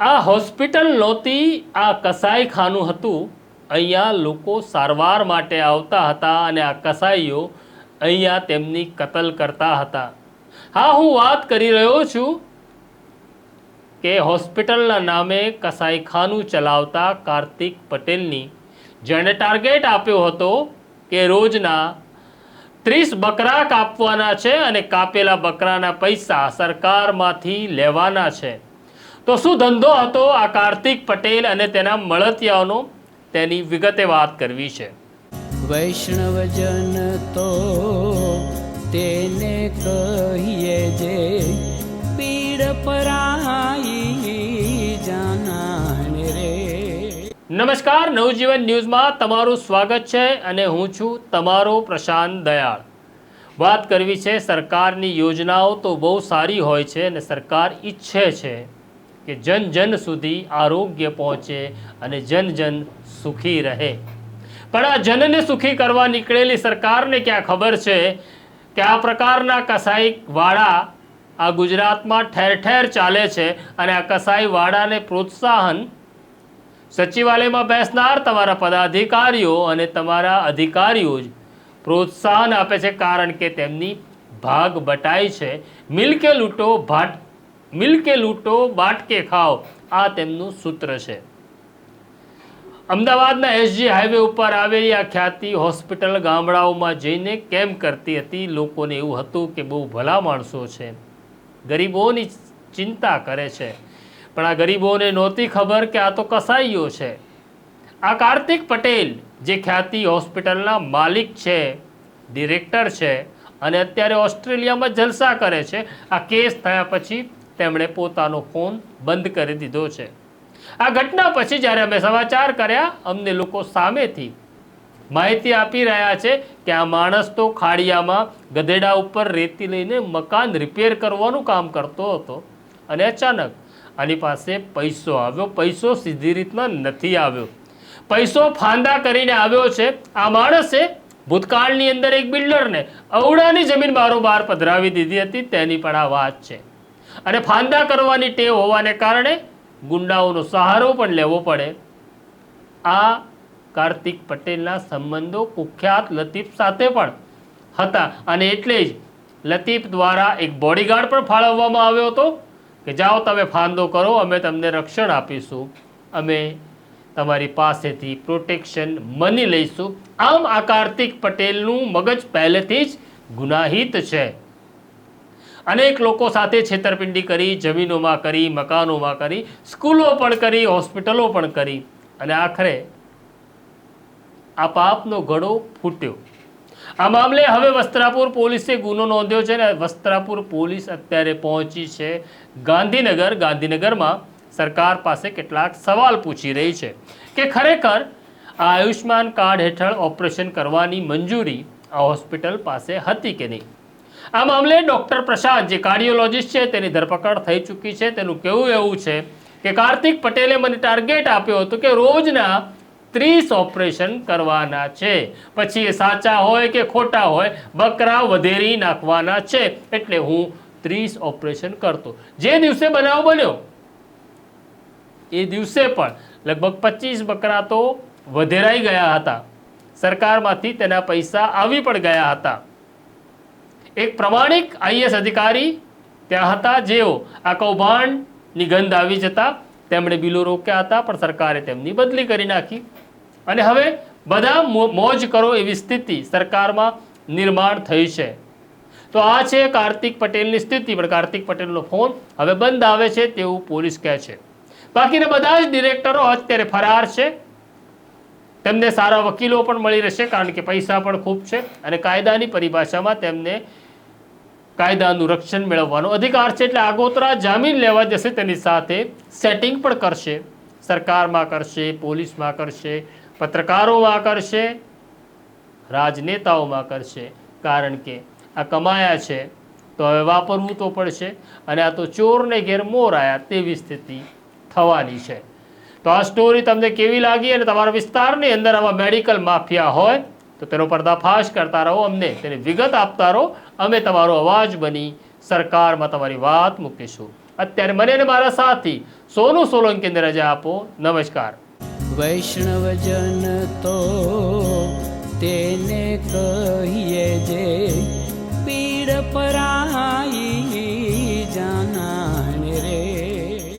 આ હોસ્પિટલ નહોતી, આ કસાઈખાનું હતું. અહીંયા લોકો સારવાર માટે આવતા હતા અને આ કસાઈઓ અહીંયા તેમની કતલ કરતા હતા. હા, હું વાત કરી રહ્યો છું કે હોસ્પિટલના નામે કસાઈખાનું ચલાવતા કાર્તિક પટેલની. જેણે ટાર્ગેટ આપ્યો હતો કે રોજના ત્રીસ બકરા કાપવાના છે અને કાપેલા બકરાના પૈસા સરકારમાંથી લેવાના છે. તો શું ધંધો હતો આ કાર્તિક પટેલ અને તેના મળતિયાઓનો? તેની વિગતે વાત કરવી છે. વૈષ્ણવજન તો તેને કહીએ જે પીડ પરાઈ જાનાને રે. નમસ્કાર નવજીવન ન્યૂઝમાં તમારું સ્વાગત છે અને હું છું તમારો પ્રશાંત દયાળ. વાત કરવી છે સરકારની યોજનાઓ તો બહુ સારી હોય છે અને સરકાર ઈચ્છે છે. કે જન જન સુધી આરોગ્ય પહોંચે અને જન જન સુખી રહે. પણ આ જનને સુખી કરવા નીકળેલી સરકારને ક્યાં ખબર છે? કે આ પ્રકારના કસાઈવાળા આ ગુજરાતમાં ઠેર ઠેર ચાલે છે અને આ કસાઈવાળાને પ્રોત્સાહન સચિવાલયમાં બેસનાર તમારા પદાધિકારીઓ અને તમારા અધિકારીઓ જ પ્રોત્સાહન આપે છે કારણ કે તેમની ભાગ બટાઈ છે. મિલકે લૂંટો, ભાટ મિલ કે લૂંટો, બાટકે ખાઓ, આ તેમનું સૂત્ર છે. અમદાવાદના એસજી હાઈવે ઉપર આવેલી આ ખ્યાતિ હોસ્પિટલ ગામડાઓમાં જઈને કેમ કરતી હતી? લોકોને એવું હતું કે બહુ ભલા માણસો છે. ગરીબોની ચિંતા કરે છે. પણ આ ગરીબોને નહોતી ખબર કે આ તો કસાઈઓ છે. આ કાર્તિક પટેલ, જે ખ્યાતિ હોસ્પિટલના માલિક છે, ડિરેક્ટર છે અને અત્યારે ઓસ્ટ્રેલિયામાં જલસા કરે છે, આ કેસ થયા પછી તેમણે પોતાનો ફોન બંધ કરી દીધો છે. આ ઘટના પછી જ્યારે અમે સમાચાર કર્યા, અમને લોકો સામેથી માહિતી આપી રહ્યા છે કે આ માણસ તો ખાડિયામાં ગધેડા ઉપર રેતી લઈને મકાન રિપેર કરવાનું કામ કરતો હતો અને અચાનક આની પાસે પૈસો આવ્યો. પૈસો સીધી રીતના નથી આવ્યો. પૈસો ફાંદા કરીને આવ્યો છે. આ માણસે ભૂતકાળની અંદર એક બિલ્ડરને અવડાની જમીન બારોબાર પધરાવી દીધી હતી. તેની પણ આ વાત છે. અને ફાંદા કરવાની ટેવ હોવાને કારણે ગુંડાઓનો સહારો પણ લેવો પડે. આ કાર્તિક પટેલના સંબંધો કુખ્યાત લતીફ સાથે પણ હતા અને એટલે જ લતીફ દ્વારા એક બોડીગાર્ડ પણ ફાળવવામાં આવ્યો હતો કે જાઓ તમે ફાંદો કરો, અમે તમને રક્ષણ આપીશું. અમે તમારી પાસેથી પ્રોટેક્શન મની લઈશું. આમ આ કાર્તિક પટેલનું મગજ પહેલેથી જ ગુનાહિત છે. અનેક લોકો સાથે છેતરપિંડી કરી, જમીનોમાં કરી, મકાનોમાં કરી, સ્કૂલો પણ કરી, હોસ્પિટલો પણ કરી. અને આખરે આ પાપનો ઘડો ફૂટ્યો. આ મામલે હવે વસ્ત્રાપુર પોલીસે ગુનો નોંધ્યો છે અને વસ્ત્રાપુર પોલીસ અત્યારે પહોંચી છે ગાંધીનગર. ગાંધીનગરમાં સરકાર પાસે કેટલાક સવાલ પૂછી રહી છે કે ખરેખર આ આયુષ્માન કાર્ડ હેઠળ ઓપરેશન કરવાની મંજૂરી આ હોસ્પિટલ પાસે હતી કે નહીં? આ મામલે ડૉક્ટર પ્રશાંત જે કાર્ડિયોલોજિસ્ટ છે, તેની ધરપકડ થઈ ચૂકી છે. તેનું કેવું એવું છે કે કાર્તિક પટેલે મને ટાર્ગેટ આપ્યો હતો કે રોજના ત્રીસ ઓપરેશન કરવાના છે. પછી એ સાચા હોય કે ખોટા હોય, બકરા વધેરી નાખવાના છે. એટલે હું ત્રીસ ઓપરેશન કરતો. જે દિવસે બનાવ બન્યો, એ દિવસે પણ લગભગ પચીસ બકરા તો વધેરાઈ ગયા હતા. સરકારમાંથી તેના પૈસા આવી પણ ગયા હતા. એક પ્રમાણિક આઈએસ અધિકારી ત્યાં હતા, જેઓ આ કૌભાંડની ગંધ આવી જતા તેમણે બિલો રોક્યા હતા, પણ સરકારે તેમની બદલી કરી નાખી. અને હવે બધા મોજ કરો એવી સ્થિતિ સરકારમાં નિર્માણ થઈ છે. તો આ છે કાર્તિક પટેલની સ્થિતિ, પણ કાર્તિક પટેલનો ફોન હવે બંધ આવે છે તેવું પોલીસ કહે છે. બાકીના બધા જ ડિરેક્ટરો અત્યારે ફરાર છે. તેમને સારા વકીલો પણ મળી રહેશે, કારણ કે પૈસા પણ ખૂબ છે અને કાયદાની પરિભાષામાં તેમને કાયદાનું રક્ષણ મેળવવાનો અધિકાર છે એટલે આગોતરા જામીન લેવા જશે, તેની સાથે સેટિંગ પણ કરશે. સરકારમાં કરશે, પોલીસમાં કરશે, પત્રકારોમાં કરશે, રાજનેતાઓમાં કરશે. કારણ કે આ કમાયા છે, તો હવે વાપરવું તો પડશે અને આ તો ચોરને ઘેર મોર આવ્યા તેવી સ્થિતિ થવાની છે. તો આ સ્ટોરી તમને કેવી લાગી અને તમારા વિસ્તારની અંદર આવા મેડિકલ માફિયા હોય, તો તેનો પર્દાફાશ કરતા રહો અમને, તેની વિગત આપતા રહો. અમે તમારો અવાજ બની સરકારમાં તમારી વાત મૂકીશું. અત્યારે મને અને મારા સાથી સોનુ સોલંકી રજા આપો. નમસ્કાર. વૈષ્ણવજન તો તેને કહીએ